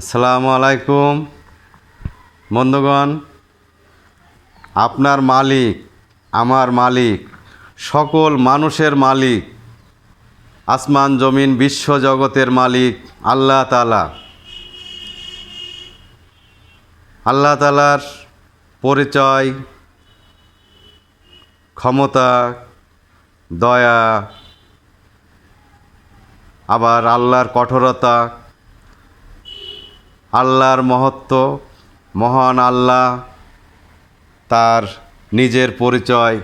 আসসালামু আলাইকুম। বন্ধুগণ, আপনার মালিক, আমার মালিক, সকল মানুষের মালিক, আসমান, জমিন, বিশ্ব জগতের মালিক, আল্লাহ তালা আল্লাহ তালার পরিচয়, ক্ষমতা, দয়া, আবার আল্লাহর কঠোরতা আল্লাহর মহত্ব, মহান আল্লাহ, তার নিজের পরিচয়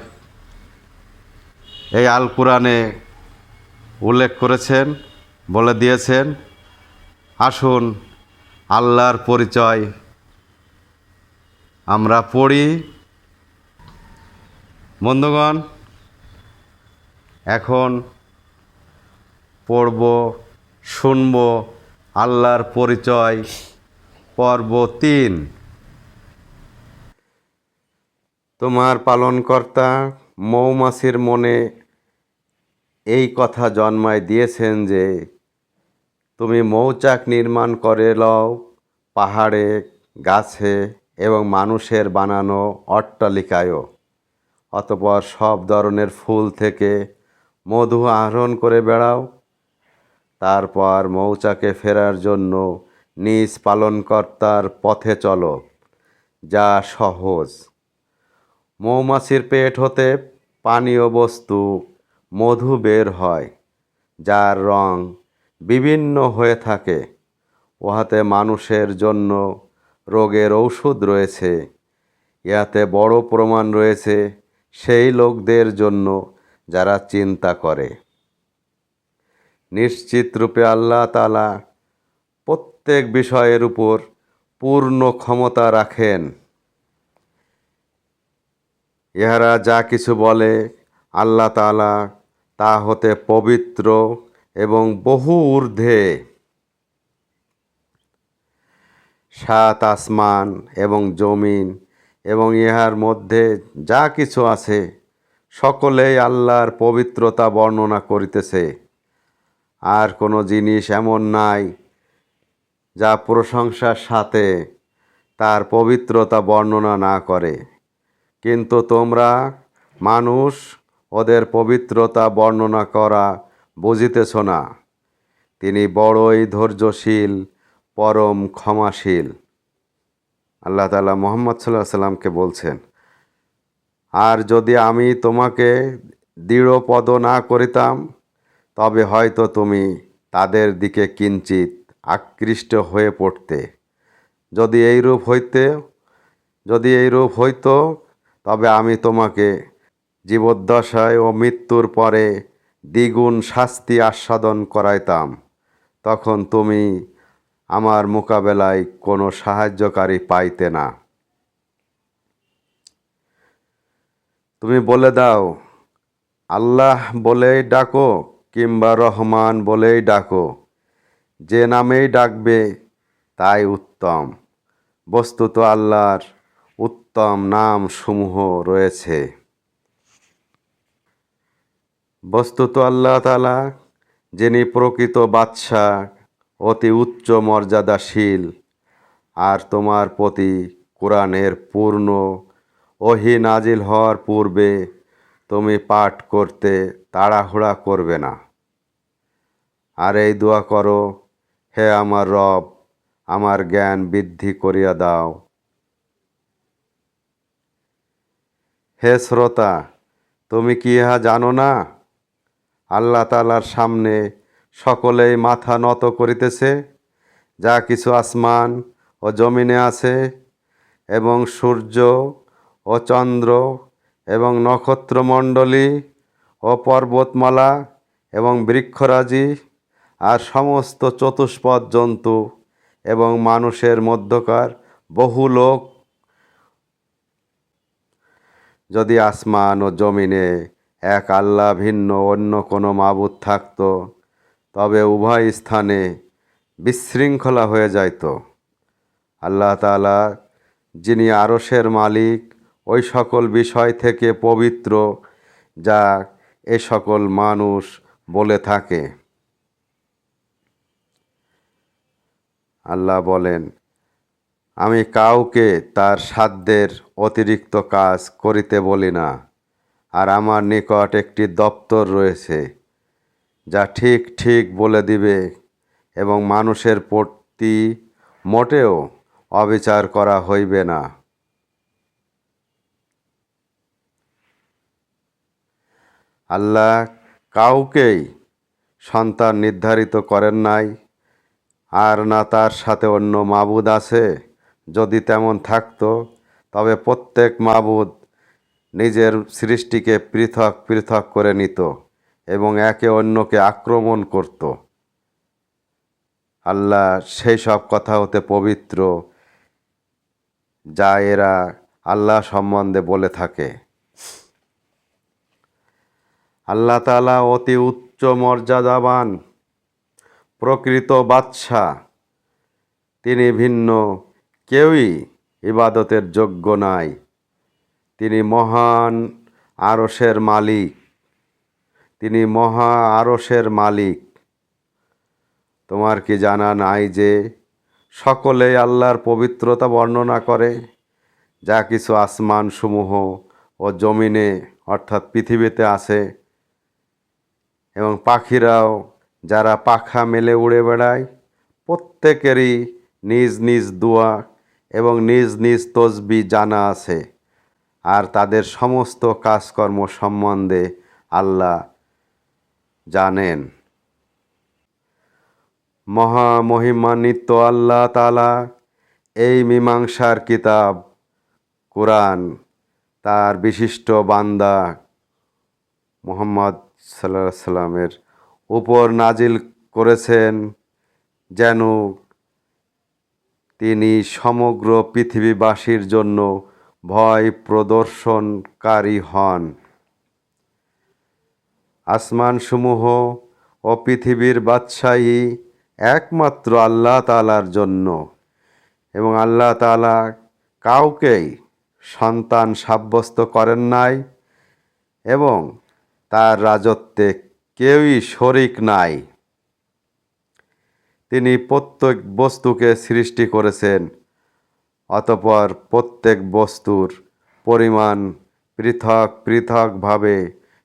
এই আল কোরআনে উল্লেখ করেছেন, বলে দিয়েছেন। আসুন আল্লাহর পরিচয় আমরা পড়ি। বন্ধুগণ, এখন পড়ব, শুনব আল্লাহর পরিচয় পর্ব তিন। তোমার পালনকর্তা মৌমাছির মনে এই কথা জন্মায় দিয়েছেন যে, তুমি মৌচাক নির্মাণ করে লও, পাহাড়ে, গাছে এবং মানুষের বানানো অট্টালিকায়ও। অতপর সব ধরনের ফুল থেকে মধু আহরণ করে বেড়াও। তারপর মৌচাকে ফেরার জন্য নিজ পালনকর্তার পথে চলো, যা সহজ। মৌমাছির পেট হতে পানীয় বস্তু, মধু বের হয়, যার রং বিভিন্ন হয়ে থাকে। উহাতে মানুষের জন্য রোগের ঔষধ রয়েছে। ইহাতে বড় প্রমাণ রয়েছে সেই লোকদের জন্য যারা চিন্তা করে। নিশ্চিত রূপে আল্লাহ তালা প্রত্যেক বিষয়ের উপর পূর্ণ ক্ষমতা রাখেন। ইহারা যা কিছু বলে আল্লাহ তালা তা হতে পবিত্র এবং বহু ঊর্ধ্বে। সাত আসমান এবং জমিন এবং ইহার মধ্যে যা কিছু আছে, সকলেই আল্লাহর পবিত্রতা বর্ণনা করিতেছে। আর কোনো জিনিস এমন নাই যা প্রশংসার সাথে তার পবিত্রতা বর্ণনা না করে। কিন্তু তোমরা মানুষ, ওদের পবিত্রতা বর্ণনা করা বুঝিতেছ না। তিনি বড়ই ধৈর্যশীল, পরম ক্ষমাশীল। আল্লাহ তালা মোহাম্মদ সাল্লাহ সাল্লামকে বলছেন, আর যদি আমি তোমাকে দৃঢ়পদ না করিতাম, তবে হয়তো তুমি তাদের দিকে কিঞ্চিত আকৃষ্ট হয়ে পড়তে। যদি এই রূপ হইতে, যদি এই রূপ হইতো, তবে আমি তোমাকে জীবদ্দশায় ও মৃত্যুর পরে দ্বিগুণ শাস্তি আস্বাদন করাইতাম। তখন তুমি আমার মোকাবেলায় কোনো সাহায্যকারী পাইতে না। তুমি বলে দাও, আল্লাহ বলেই ডাকো কিংবা রহমান বলেই ডাকো। যে নামেই ডাকবে, তাই উত্তম। বস্তুত আল্লাহর উত্তম নাম সমূহ রয়েছে। বস্তুত আল্লাহ তালা যিনি প্রকৃত বাদশাহ, অতি উচ্চ মর্যাদাশীল, আর তোমার প্রতি কোরআনের পূর্ণ ওহি নাজিল হওয়ার পূর্বে তুমি পাঠ করতে তাড়াহুড়া করবে না। আর এই দোয়া করো হে আমার রব, আমার জ্ঞান বৃদ্ধি করিয়া দাও। হে শ্রোতা, তুমি কি ইহা জানো না? আল্লাহ তালার সামনে সকলেই মাথা নত করিতেছে, যা কিছু আসমান ও জমিনে আছে এবং সূর্য ও চন্দ্র এবং নক্ষত্রমণ্ডলী ও পর্বতমালা এবং বৃক্ষরাজি আর সমস্ত চতুষ্পদ জন্তু এবং মানুষের মধ্যকার বহু লোক যদি আসমান ও জমিনে এক আল্লাহ ভিন্ন অন্য কোনো মাবুদ থাকতো, তবে উভয় স্থানে বিশৃঙ্খলা হয়ে যাইত। আল্লাহ তাআলা যিনি আরসের মালিক, ওই সকল বিষয় থেকে পবিত্র যা এ সকল মানুষ বলে থাকে। আল্লাহ বলেন, আমি কাউকে তার সাধ্যের অতিরিক্ত কাজ করিতে বলি না, আর আমার নিকট একটি দপ্তর রয়েছে, যা ঠিক ঠিক বলে দিবে এবং মানুষের প্রতি মোটেও অবিচার করা হইবে না। আল্লাহ কাউকেই সন্তান নির্ধারিত করেন নাই আর না তার সাথে অন্য মাবুদ আছে? যদি তেমন থাকতো, তবে প্রত্যেক মাবুদ নিজের সৃষ্টিকে পৃথক পৃথক করে নিত এবং একে অন্যকে আক্রমণ করত। আল্লাহ সেই সব কথা হতে পবিত্র, যা এরা আল্লাহ সম্বন্ধে বলে থাকে। আল্লাহ তালা অতি উচ্চ মর্যাদাবান প্রকৃত বাদশা। তিনি ভিন্ন, কেউই ইবাদতের যোগ্য নাই। তিনি মহান আরসের মালিক। তিনি মহা আরসের মালিক। তোমার কি জানা নাই যে সকলেই আল্লাহর পবিত্রতা বর্ণনা করে? যা কিছু আসমান সমূহ ও জমিনে, অর্থাৎ পৃথিবীতে আছে এবং পাখিরাও যারা পাখা মেলে উড়ে বেড়ায়, প্রত্যেকেরই নিজ নিজ দোয়া এবং নিজ নিজ তসবি জানা আছে। আর তাদের সমস্ত কাজকর্ম সম্বন্ধে আল্লাহ জানেন। মহামহিমান্বিত আল্লাহ তালা এই মীমাংসার কিতাব, কোরআন, তার বিশিষ্ট বান্দা মোহাম্মদ সাল্লাহ সাল্লামের উপর নাজিল করেছেন যেন তিনি সমগ্র পৃথিবীবাসীর জন্য ভয় প্রদর্শনকারী হন। আসমানসমূহ ও পৃথিবীর বাদশাহী একমাত্র আল্লাহ তালার জন্য এবং আল্লাহ তালা কাউকেই সন্তান সাব্যস্ত করেন নাই এবং তার রাজত্বে কেউই শরিক নাই। তিনি প্রত্যেক বস্তুকে সৃষ্টি করেছেন, অতপর প্রত্যেক বস্তুর পরিমাণ পৃথক পৃথকভাবে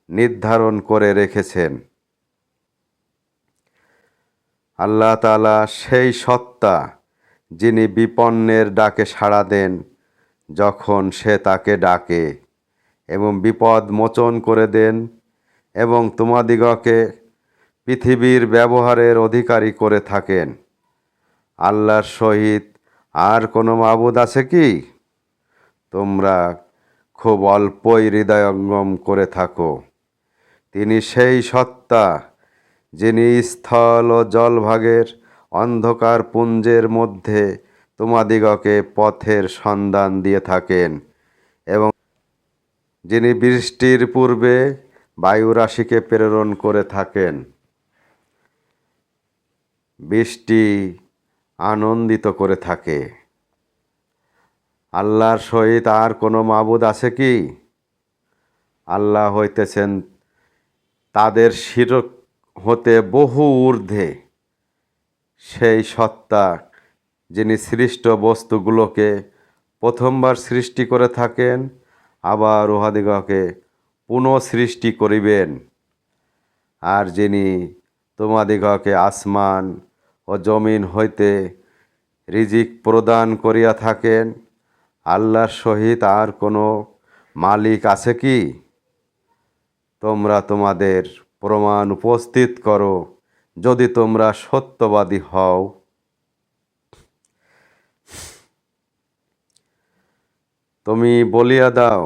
নির্ধারণ করে রেখেছেন। আল্লাহ তালা সেই সত্তা যিনি বিপন্নের ডাকে সাড়া দেন যখন সে তাকে ডাকে এবং বিপদ মোচন করে দেন এবং তোমাদিগকে পৃথিবীর ব্যবহারের অধিকারী করে থাকেন। আল্লাহর সহিত আর কোনো মাবুদ আছে কি? তোমরা খুব অল্পই হৃদয়ঙ্গম করে থাকো। তিনি সেই সত্তা যিনি স্থল ও জলভাগের অন্ধকার পুঞ্জের মধ্যে তোমাদিগকে পথের সন্ধান দিয়ে থাকেন এবং যিনি বৃষ্টির পূর্বে বায়ুরাশিকে প্রেরণ করে থাকেন। বৃষ্টি আনন্দিত করে থাকে। আল্লাহর সহিত আর কোনো মাবুদ আছে কি? আল্লাহ হইতেছেন তাদের শিরক হতে বহু ঊর্ধ্বে। সেই সত্তা যিনি সৃষ্ট বস্তুগুলোকে প্রথমবার সৃষ্টি করে থাকেন, আবার উহাদিগকে পুনঃ সৃষ্টি করিবেন। আর যিনি তোমাদিগকে আসমান ও জমিন হইতে রিজিক প্রদান করিয়া থাকেন, আল্লাহর সহিত আর কোনো মালিক আছে কি? তোমরা তোমাদের প্রমাণ উপস্থিত করো, যদি তোমরা সত্যবাদী হও। তুমি বলিয়া দাও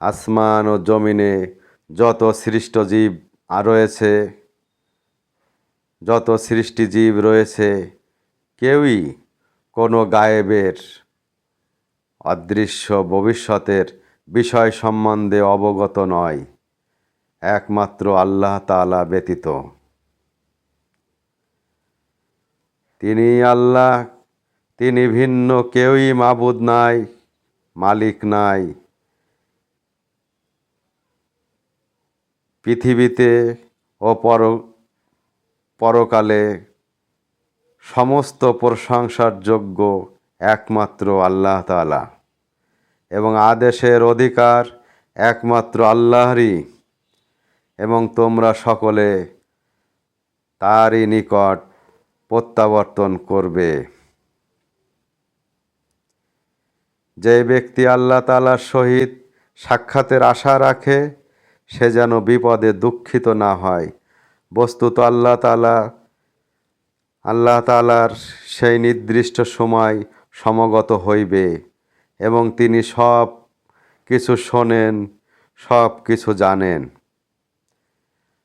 আসমান ও জমিনে যত সৃষ্ট জীব রয়েছে, যত সৃষ্টি জীব রয়েছে, কেউই কোনো গায়েবের অদৃশ্য ভবিষ্যতের বিষয় সম্বন্ধে অবগত নয়, একমাত্র আল্লাহ তাআলা ব্যতীত। তিনি আল্লাহ, তিনি ভিন্ন, কেউই মাবুদ নাই, মালিক নাই। পৃথিবীতে ও পর, পরকালে সমস্ত প্রশংসার যোগ্য একমাত্র আল্লাহ তাআলা এবং আদেশের অধিকার একমাত্র আল্লাহরই এবং তোমরা সকলে তারই নিকট প্রত্যাবর্তন করবে। যে ব্যক্তি আল্লাহ তালার সহিত সাক্ষাতের আশা রাখে সে যেন বিপদে দুঃখিত না হয়। বস্তুত আল্লাহ তালা আল্লাহ তালার সেই নির্দিষ্ট সময় সমগত হইবে এবং তিনি সব কিছু শোনেন, সব কিছু জানেন।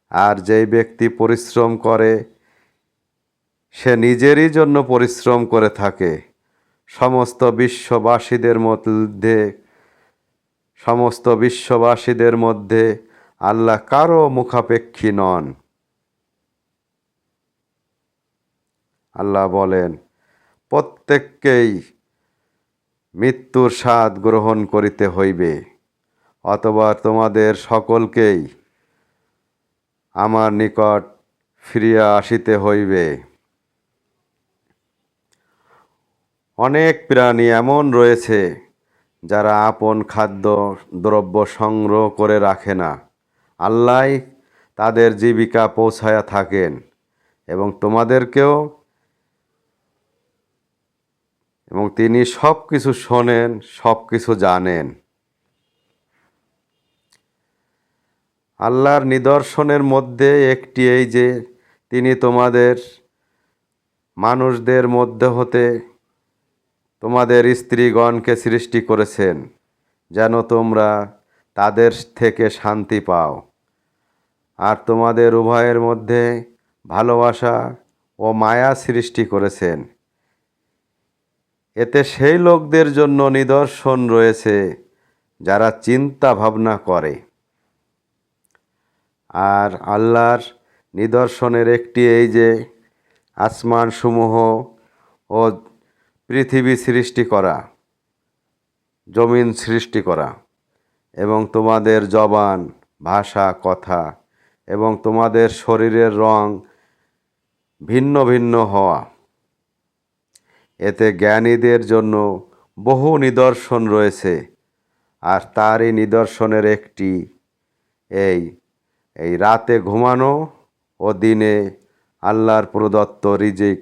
আর যেই ব্যক্তি পরিশ্রম করে, সে নিজেরই জন্য পরিশ্রম করে থাকে। সমস্ত বিশ্ববাসীদের মধ্যে, সমস্ত বিশ্ববাসীদের মধ্যে আল্লাহ কারও মুখাপেক্ষী নন। আল্লাহ বলেন, প্রত্যেককেই মৃত্যুর স্বাদ গ্রহণ করিতে হইবে, অথবা তোমাদের সকলকেই আমার নিকট ফিরিয়া আসিতে হইবে। অনেক প্রাণী এমন রয়েছে যারা আপন খাদ্য দ্রব্য সংগ্রহ করে রাখে না। আল্লাহ তাদের জীবিকা পৌঁছায়া থাকেন এবং তোমাদেরকেও এবং তিনি সব কিছু শোনেন সব কিছু জানেন। আল্লাহর নিদর্শনের মধ্যে একটি এই যে তিনি তোমাদের মানুষদের মধ্যে হতে তোমাদের স্ত্রীগণকে সৃষ্টি করেছেন, যেন তোমরা তাদের থেকে শান্তি পাও। আর তোমাদের উভয়ের মধ্যে ভালোবাসা ও মায়া সৃষ্টি করেছেন। এতে সেই লোকদের জন্য নিদর্শন রয়েছে যারা চিন্তা ভাবনা করে। আর আল্লাহর নিদর্শনের একটি এই যে আসমানসমূহ ও পৃথিবী সৃষ্টি করা, জমিন সৃষ্টি করা এবং তোমাদের জবান, ভাষা, কথা এবং তোমাদের শরীরের রং ভিন্ন ভিন্ন হওয়া। এতে জ্ঞানীদের জন্য বহু নিদর্শন রয়েছে, আর তারই নিদর্শনের একটি এই এই রাতে ঘুমানো ও দিনে আল্লাহর প্রদত্ত রিজিক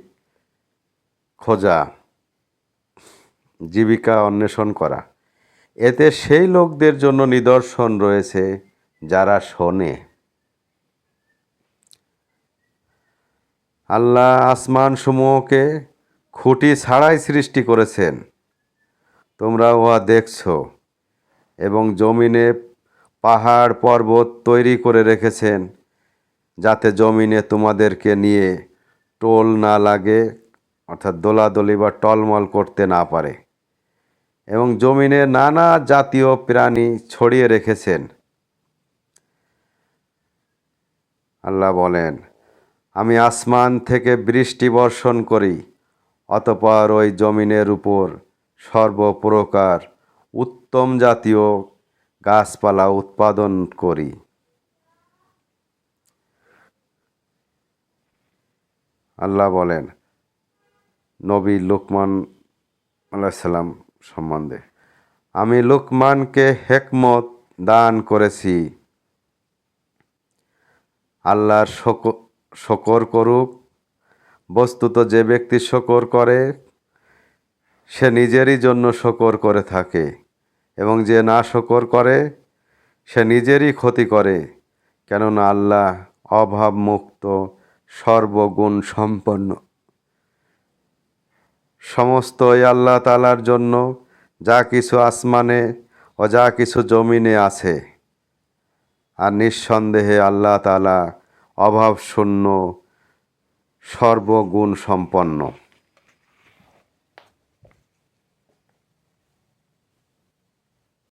খোঁজা, জীবিকা অন্বেষণ করা। এতে সেই লোকদের জন্য নিদর্শন রয়েছে যারা শোনে। আল্লাহ আসমান সমূহকে খুঁটি ছাড়াই সৃষ্টি করেছেন। তোমরা উহা দেখছ এবং জমিনে পাহাড় পর্বত তৈরি করে রেখেছেন যাতে জমিনে তোমাদেরকে নিয়ে টোল না লাগে, অর্থাৎ দোলাদলি বা টলমল করতে না পারে। এবং জমিনে নানা জাতীয় প্রাণী ছড়িয়ে রেখেছেন। আল্লাহ বলেন আমি আসমান থেকে বৃষ্টি বর্ষণ করি, অতপর ওই জমিনের উপর সর্বপ্রকার উত্তম জাতীয় গাছপালা উৎপাদন করি। আল্লাহ বলেন, নবী লুকমান আলাইসাল্লাম সম্বন্ধে, আমি লুকমানকে হেকমত দান করেছি। আল্লাহর শকর করুক। বস্তুত যে ব্যক্তি শকর করে, সে নিজেরই জন্য শকর করে থাকে এবং যে না শকর করে, সে নিজেরই ক্ষতি করে। কেননা আল্লাহ অভাবমুক্ত, সর্বগুণ সম্পন্ন। সমস্তই আল্লাহ তালার জন্য, যা কিছু আসমানে ও যা কিছু জমিনে আছে। আর নিঃসন্দেহে আল্লাহ তালা অভাবশূন্য সর্বগুণ সম্পন্ন